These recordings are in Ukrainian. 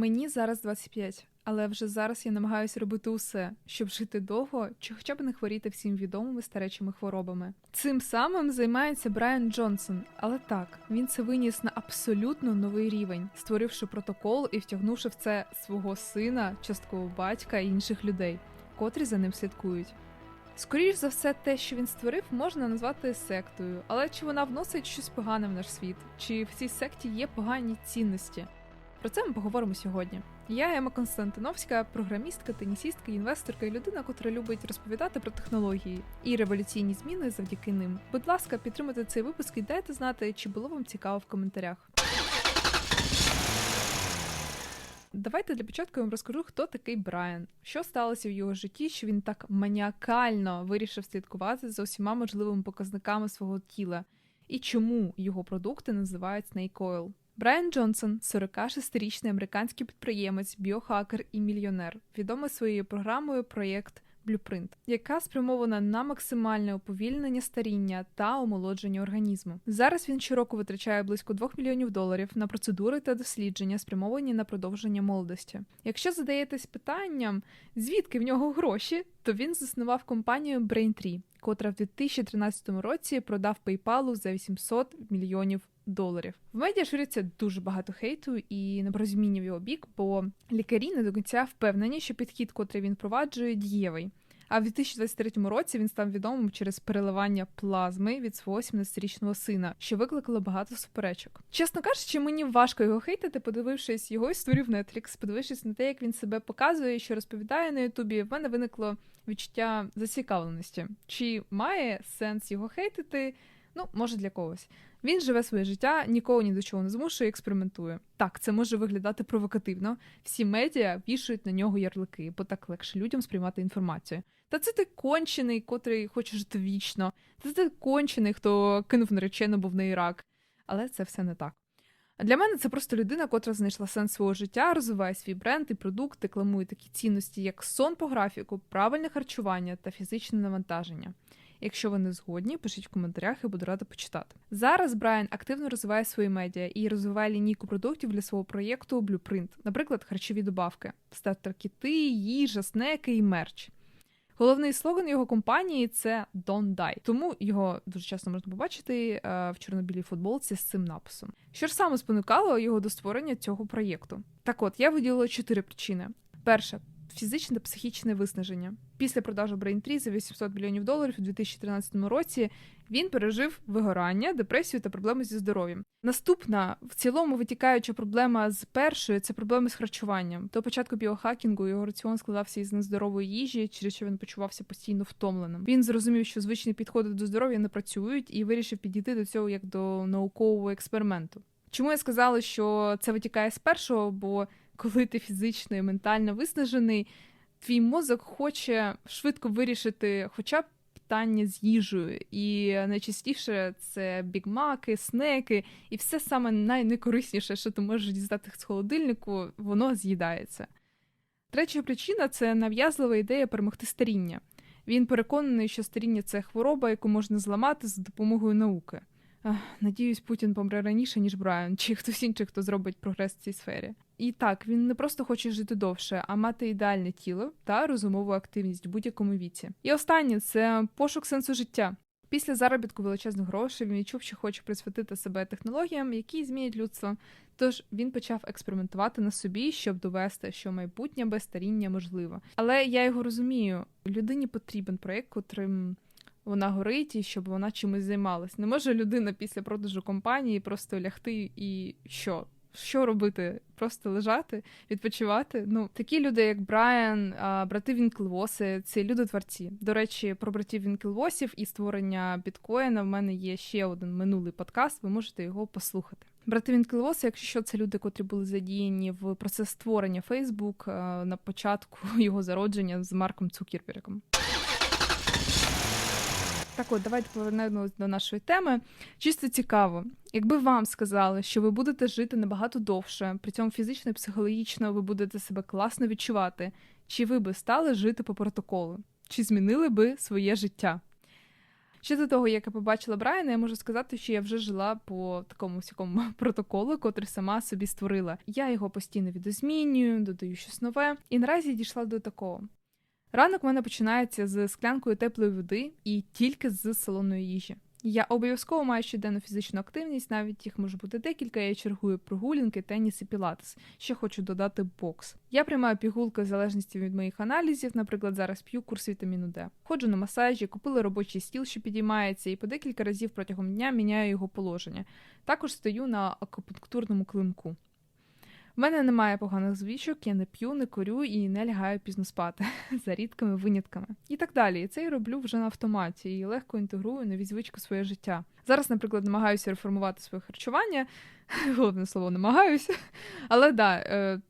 Мені зараз 25, але вже зараз я намагаюся робити усе, щоб жити довго чи хоча б не хворіти всім відомими старечими хворобами. Цим самим займається Брайан Джонсон, але так він це виніс на абсолютно новий рівень, створивши протокол і втягнувши в це свого сина, частково батька і інших людей, котрі за ним слідкують. Скоріш за все, те, що він створив, можна назвати сектою, але чи вона вносить щось погане в наш світ, чи в цій секті є погані цінності? Про це ми поговоримо сьогодні. Я Ема Константиновська, програмістка, тенісістка, інвесторка і людина, котра любить розповідати про технології і революційні зміни завдяки ним. Будь ласка, підтримайте цей випуск і дайте знати, чи було вам цікаво в коментарях. Давайте для початку я вам розкажу, хто такий Брайан, що сталося в його житті, що він так маніакально вирішив слідкувати за усіма можливими показниками свого тіла, і чому його продукти називають Snake Oil. Брайан Джонсон, 46-річний американський підприємець, біохакер і мільйонер, відомий своєю програмою проєкт Blueprint, яка спрямована на максимальне уповільнення старіння та омолодження організму. Зараз він щороку витрачає близько 2 мільйонів доларів на процедури та дослідження, спрямовані на продовження молодості. Якщо задаєтесь питанням, звідки в нього гроші, то він заснував компанію Braintree, котра в 2013 році продав PayPal за 800 мільйонів доларів. В медіа шириться дуже багато хейту і непорозуміння в його бік, бо лікарі не до кінця впевнені, що підхід, котрий він впроваджує, дієвий. А в 2023 році він став відомим через переливання плазми від свого 17-річного сина, що викликало багато суперечок. Чесно кажучи, мені важко його хейтити, подивившись його історію в Netflix, подивившись на те, як він себе показує, що розповідає на Ютубі. В мене виникло відчуття зацікавленості, чи має сенс його хейтити? Ну, може для когось. Він живе своє життя, нікого ні до чого не змушує, експериментує. Так, це може виглядати провокативно. Всі медіа вішають на нього ярлики, бо так легше людям сприймати інформацію. Та це ти кончений, котрий хоче жити вічно. Та це ти кончений, хто кинув наречену, бо в неї рак. Але це все не так. Для мене це просто людина, котра знайшла сенс свого життя, розвиває свій бренд і продукт, рекламує такі цінності, як сон по графіку, правильне харчування та фізичне навантаження. Якщо ви не згодні, пишіть в коментарях, я буду рада почитати. Зараз Брайан активно розвиває свої медіа і розвиває лінійку продуктів для свого проєкту Blueprint, наприклад, харчові добавки, стартер-кіти, їжа, снеки і мерч. Головний слоган його компанії це Don't Die. Тому його дуже часто можна побачити е, в чорно-білій футболці з цим написом. Що ж саме спонукало його до створення цього проєкту? Так от я виділила чотири причини: перше фізичне та психічне виснаження. Після продажу Braintree за 800 мільйонів доларів у 2013 році він пережив вигорання, депресію та проблеми зі здоров'ям. Наступна в цілому витікаюча проблема з першої це проблеми з харчуванням. До початку біохакінгу його раціон складався із нездорової їжі, через що він почувався постійно втомленим. Він зрозумів, що звичні підходи до здоров'я не працюють, і вирішив підійти до цього як до наукового експерименту. Чому я сказала, що це витікає з першого? Бо коли ти фізично і ментально виснажений, твій мозок хоче швидко вирішити хоча б питання з їжею. І найчастіше це бігмаки, снеки, і все саме найнекорисніше, що ти можеш дістати з холодильнику, воно з'їдається. Третя причина це нав'язлива ідея перемогти старіння. Він переконаний, що старіння це хвороба, яку можна зламати за допомогою науки. Надіюсь, Путін помре раніше, ніж Брайан, чи хтось інший, хто зробить прогрес в цій сфері. І так, він не просто хоче жити довше, а мати ідеальне тіло та розумову активність в будь-якому віці. І останнє це пошук сенсу життя. Після заробітку величезних грошей він відчув, що хоче присвятити себе технологіям, які змінять людство. Тож він почав експериментувати на собі, щоб довести, що майбутнє без старіння можливо. Але я його розумію, людині потрібен проєкт, котрим вона горить і щоб вона чимось займалась. Не може людина після продажу компанії просто лягти і що? Що робити? Просто лежати, відпочивати. Ну такі люди, як Брайан, брати Вінклвоси, це люди творці. До речі, про братів Вінклвосів і створення біткоїна в мене є ще один минулий подкаст. Ви можете його послухати. Брати Вінклвоси, якщо що, це люди, котрі були задіяні в процес створення Фейсбук на початку його зародження з Марком Цукербергом. Так от, давайте повернемось до нашої теми. Чисто цікаво, якби вам сказали, що ви будете жити набагато довше, при цьому фізично і психологічно ви будете себе класно відчувати, чи ви би стали жити по протоколу, чи змінили би своє життя? Ще до того, як я побачила Брайана, я можу сказати, що я вже жила по такому всякому протоколу, котрий сама собі створила. Я його постійно відозмінюю, додаю щось нове, і наразі дійшла до такого. Ранок в мене починається з склянкою теплої води і тільки з салонної їжі. Я обов'язково маю щоденну фізичну активність, навіть їх може бути декілька. Я чергую прогулянки, теніс і пілатес. Ще хочу додати бокс. Я приймаю пігулки в залежності від моїх аналізів. Наприклад, зараз п'ю курс вітаміну Д. Ходжу на масажі, купила робочий стіл, що підіймається, і по декілька разів протягом дня міняю його положення. Також стою на акупунктурному клинку. У мене немає поганих звичок, я не п'ю, не корю і не лягаю пізно спати за рідкими винятками. І так далі. І це я роблю вже на автоматі і легко інтегрую нові звички в своє життя. Зараз, наприклад, намагаюся реформувати своє харчування. Головне слово, намагаюся. Але да, е,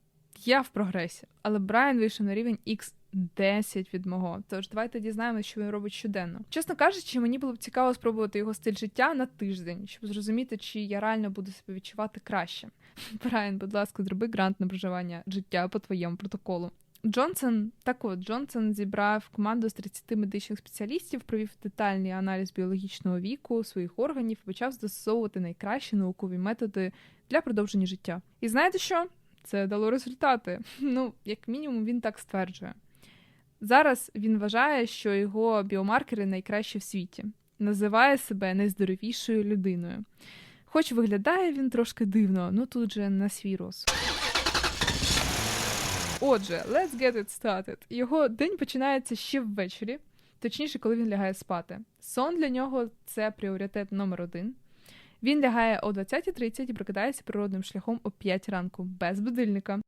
я в прогресі. Але Брайан вийшов на рівень X 10 від мого. Тож давайте дізнаємося, що він робить щоденно. Чесно кажучи, мені було б цікаво спробувати його стиль життя на тиждень, щоб зрозуміти, чи я реально буду себе відчувати краще. Брайан, будь ласка, зроби грант на проживання життя по твоєму протоколу. Джонсон, так от Джонсон зібрав команду з 30 медичних спеціалістів, провів детальний аналіз біологічного віку своїх органів і почав застосовувати найкращі наукові методи для продовження життя. І знаєте що? Це дало результати. Ну, як мінімум, він так стверджує. Зараз він вважає, що його біомаркери найкращі в світі, називає себе найздоровішою людиною. Хоч виглядає він трошки дивно, ну тут же на свій розсуд. Отже, let's get it started. Його день починається ще ввечері, точніше, коли він лягає спати. Сон для нього це пріоритет номер один. Він лягає о 20.30 і прокидається природним шляхом о 5 ранку, без будильника.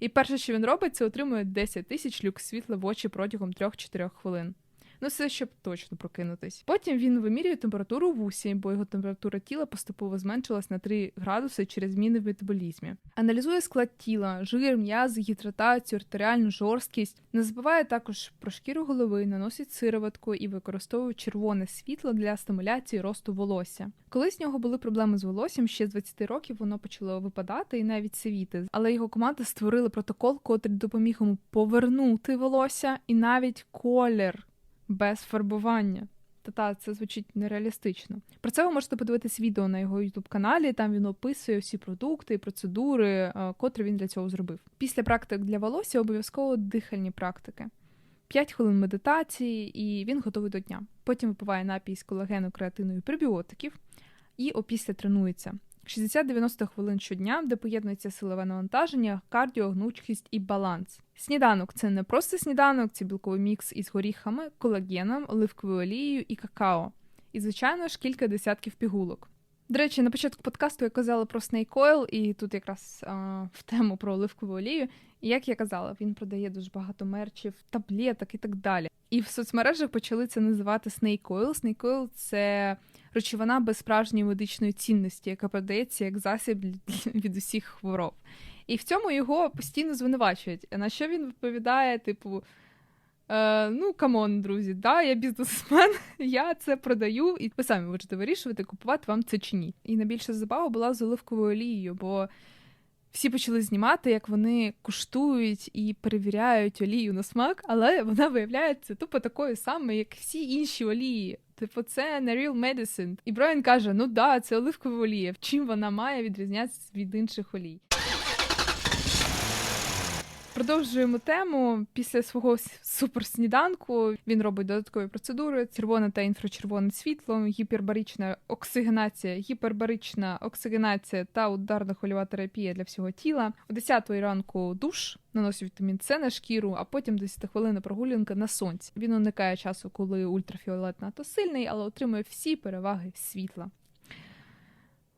І перше, що він робить, це отримує 10 тисяч люк світла в очі протягом 3-4 хвилин. Ну, все, щоб точно прокинутись. Потім він вимірює температуру в усі, бо його температура тіла поступово зменшилась на 3 градуси через зміни в метаболізмі. Аналізує склад тіла, жир, м'язи, гідратацію, артеріальну жорсткість. Не забуває також про шкіру голови, наносить сироватку і використовує червоне світло для стимуляції росту волосся. Коли з нього були проблеми з волоссям, ще з 20 років воно почало випадати і навіть сивіти. Але його команда створила протокол, котрий допоміг йому повернути волосся і навіть колір без фарбування. Та-та, це звучить нереалістично. Про це ви можете подивитись відео на його youtube каналі. Там він описує всі продукти і процедури, е, котрі він для цього зробив. Після практик для волосся обов'язково дихальні практики. 5 хвилин медитації, і він готовий до дня. Потім випиває напій з колагену, креатину і пребіотиків, і опісля тренується. 60-90 хвилин щодня, де поєднується силове навантаження, кардіо, гнучкість і баланс. Сніданок це не просто сніданок, це білковий мікс із горіхами, колагеном, оливковою олією і какао. І, звичайно ж, кілька десятків пігулок. До речі, на початку подкасту я казала про Oil, і тут якраз а, в тему про оливкову олію. І як я казала, він продає дуже багато мерчів, таблеток і так далі. І в соцмережах почали це називати. Snake Oil – це речовина без справжньої медичної цінності, яка продається як засіб від усіх хвороб. І в цьому його постійно звинувачують. На що він відповідає, типу. Е, Ну, камон, друзі, да, я бізнесмен, я це продаю, і ви самі можете вирішувати, купувати вам це чи ні. І найбільша забава була з оливковою олією, бо всі почали знімати, як вони куштують і перевіряють олію на смак, але вона виявляється тупо такою самою, як всі інші олії. Типу, це не real medicine. І Брайан каже: ну да, це оливкова олія. В чим вона має відрізнятися від інших олій? Продовжуємо тему. Після свого суперсніданку він робить додаткові процедури: червоне та інфрачервоне світло, гіпербарична оксигенація, гіпербарична оксигенація та ударна хвильова терапія для всього тіла. О 10 ранку душ наносить вітамін С на шкіру, а потім 10 хвилин прогулянка на сонці. Він уникає часу, коли ультрафіолет надто сильний, але отримує всі переваги світла.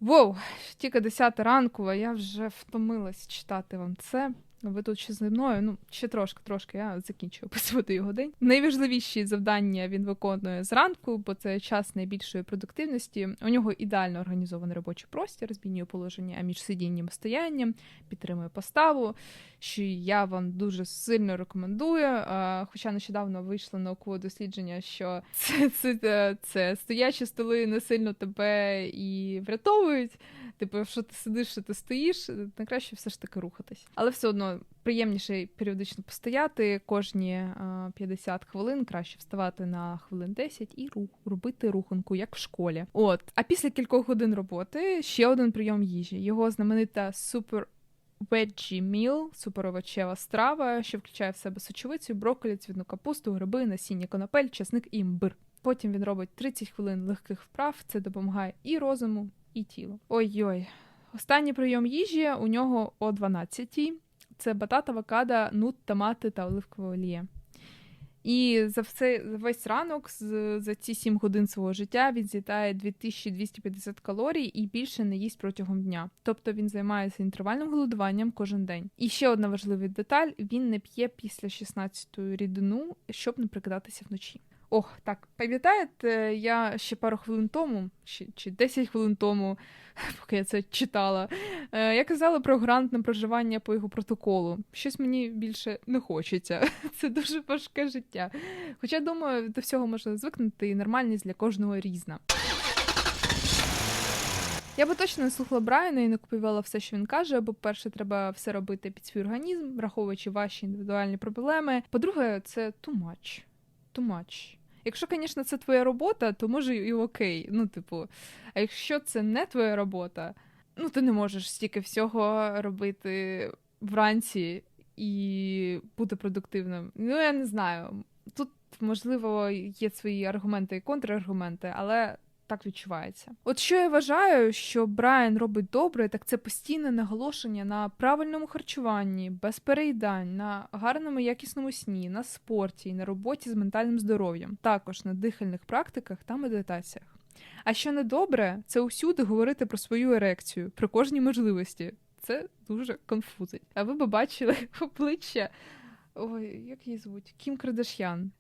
Воу, тільки 10 ранку, а я вже втомилась читати вам це. Ви тут ще зі мною, ну ще трошки, трошки я закінчую описувати його день. Найважливіші завдання він виконує зранку, бо це час найбільшої продуктивності. У нього ідеально організований робочий простір, змінює положення між сидінням і стоянням, підтримує поставу, що я вам дуже сильно рекомендую. Хоча нещодавно вийшло наукове дослідження, що це, це, це, це стоячі столи не сильно тебе і врятовують. Типу, якщо ти сидиш, що ти стоїш, найкраще все ж таки рухатись. Але все одно приємніше періодично постояти кожні е, 50 хвилин, краще вставати на хвилин 10 і рух, робити руханку, як в школі. От, а після кількох годин роботи ще один прийом їжі. Його знаменита супер Veggie Meal, суперовочева страва, що включає в себе сочовицю, брокколі, цвітну капусту, гриби, насіння конопель, часник і імбир. Потім він робить 30 хвилин легких вправ. Це допомагає і розуму, і тілу. Ой-ой. Останній прийом їжі у нього о 12-й. Це батат, авокадо, нут, томати та оливкова олія. І за все за весь ранок, з- за ці 7 годин свого життя, він з'їдає 2250 калорій і більше не їсть протягом дня. Тобто він займається інтервальним голодуванням кожен день. І ще одна важлива деталь: він не п'є після 16-ї рідину, щоб не прикидатися вночі. Ох, так, пам'ятаєте, я ще пару хвилин тому, чи, чи 10 хвилин тому, поки я це читала, е, я казала про грантне проживання по його протоколу. Щось мені більше не хочеться. Це дуже важке життя. Хоча, думаю, до всього можна звикнути, і нормальність для кожного різна. Я би точно не слухала Брайана і не купувала все, що він каже, бо, перше, треба все робити під свій організм, враховуючи ваші індивідуальні проблеми. По-друге, це too much. Too much. Якщо, звісно, це твоя робота, то може і окей. Ну, типу, а якщо це не твоя робота, ну ти не можеш стільки всього робити вранці і бути продуктивним. Ну, я не знаю. Тут, можливо, є свої аргументи і контраргументи, але так відчувається. От що я вважаю, що Брайан робить добре, так це постійне наголошення на правильному харчуванні, без переїдань, на гарному якісному сні, на спорті і на роботі з ментальним здоров'ям, також на дихальних практиках та медитаціях. А що не добре, це усюди говорити про свою ерекцію, про кожній можливості. Це дуже конфузить. А ви б бачили обличчя. Ой, як її звуть? Кім Кардаш'ян.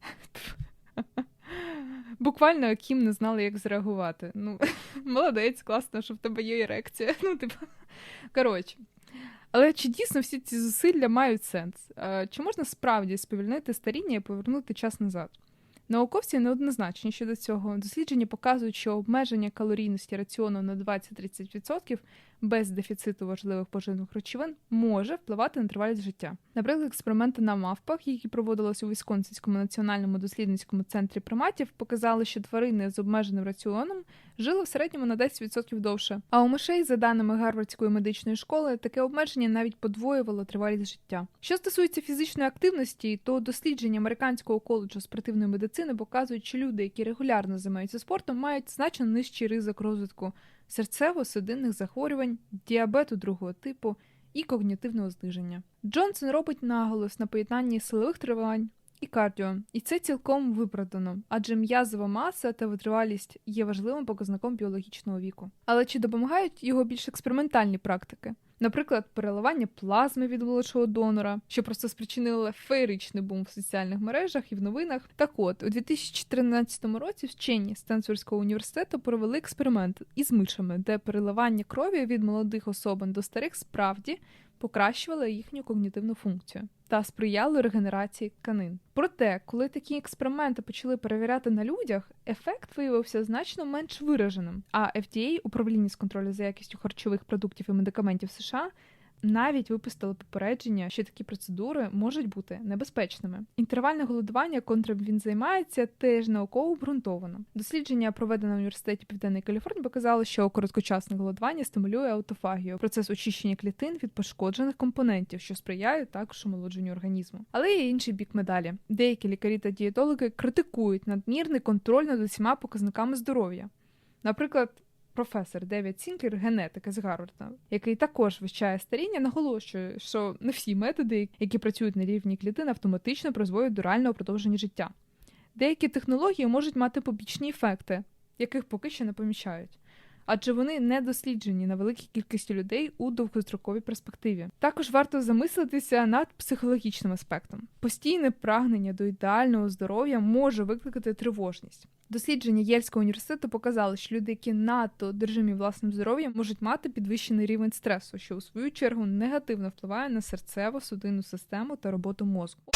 Буквально Кім не знала, як зреагувати. Ну, молодець, класно, що в тебе є ерекція. Ну, типу. Коротше. Але чи дійсно всі ці зусилля мають сенс? Чи можна справді сповільнити старіння і повернути час назад? Науковці неоднозначні щодо цього. Дослідження показують, що обмеження калорійності раціону на 20-30% без дефіциту важливих поживних речовин може впливати на тривалість життя. Наприклад, експерименти на мавпах, які проводилися у Вісконсинському національному дослідницькому центрі приматів, показали, що тварини з обмеженим раціоном жили в середньому на 10% довше. А у мишей, за даними Гарвардської медичної школи, таке обмеження навіть подвоювало тривалість життя. Що стосується фізичної активності, то дослідження американського коледжу спортивної медицини показують, що люди, які регулярно займаються спортом, мають значно нижчий ризик розвитку серцево-судинних захворювань, діабету другого типу і когнітивного зниження. Джонсон робить наголос на поєднанні силових тривань і кардіо, і це цілком виправдано, адже м'язова маса та витривалість є важливим показником біологічного віку. Але чи допомагають його більш експериментальні практики? Наприклад, переливання плазми від молодшого донора, що просто спричинило феєричний бум в соціальних мережах і в новинах. Так от, у 2013 році вчені Стенфордського університету провели експеримент із мишами, де переливання крові від молодих особин до старих справді покращувало їхню когнітивну функцію та сприяли регенерації тканин. Проте, коли такі експерименти почали перевіряти на людях, ефект виявився значно менш вираженим. А FDA, управління з контролю за якістю харчових продуктів і медикаментів США, навіть випустили попередження, що такі процедури можуть бути небезпечними. Інтервальне голодування, котрим він займається, теж науково обґрунтовано. Дослідження, проведене в університеті Південної Каліфорнії, показало, що короткочасне голодування стимулює аутофагію, процес очищення клітин від пошкоджених компонентів, що сприяє також омолодженню організму. Але є інший бік медалі. Деякі лікарі та дієтологи критикують надмірний контроль над усіма показниками здоров'я. Наприклад, професор Девід Сінклер, генетик з Гарварда, який також вивчає старіння, наголошує, що не всі методи, які працюють на рівні клітин, автоматично призводять до реального продовження життя. Деякі технології можуть мати побічні ефекти, яких поки що не помічають. Адже вони не досліджені на великій кількості людей у довгостроковій перспективі. Також варто замислитися над психологічним аспектом. Постійне прагнення до ідеального здоров'я може викликати тривожність. Дослідження Єльського університету показали, що люди, які надто одержимі власним здоров'ям, можуть мати підвищений рівень стресу, що у свою чергу негативно впливає на серцево-судинну систему та роботу мозку.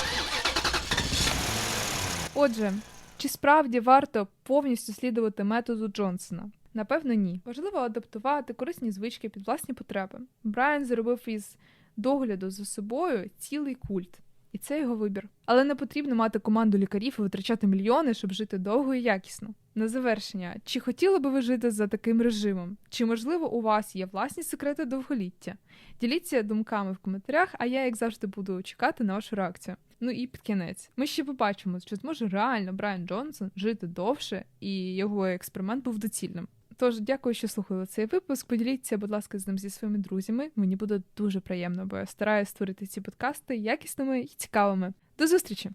Отже, чи справді варто повністю слідувати методу Джонсона? Напевно, ні. Важливо адаптувати корисні звички під власні потреби. Брайан зробив із догляду за собою цілий культ. І це його вибір. Але не потрібно мати команду лікарів і витрачати мільйони, щоб жити довго і якісно. На завершення, чи хотіли би ви жити за таким режимом? Чи можливо у вас є власні секрети довголіття? Діліться думками в коментарях, а я, як завжди, буду чекати на вашу реакцію. Ну і під кінець. Ми ще побачимо, чи зможе реально Брайан Джонсон жити довше, і його експеримент був доцільним. Тож, дякую, що слухали цей випуск. Поділіться, будь ласка, з ним зі своїми друзями. Мені буде дуже приємно, бо я стараюся створити ці подкасти якісними і цікавими. До зустрічі!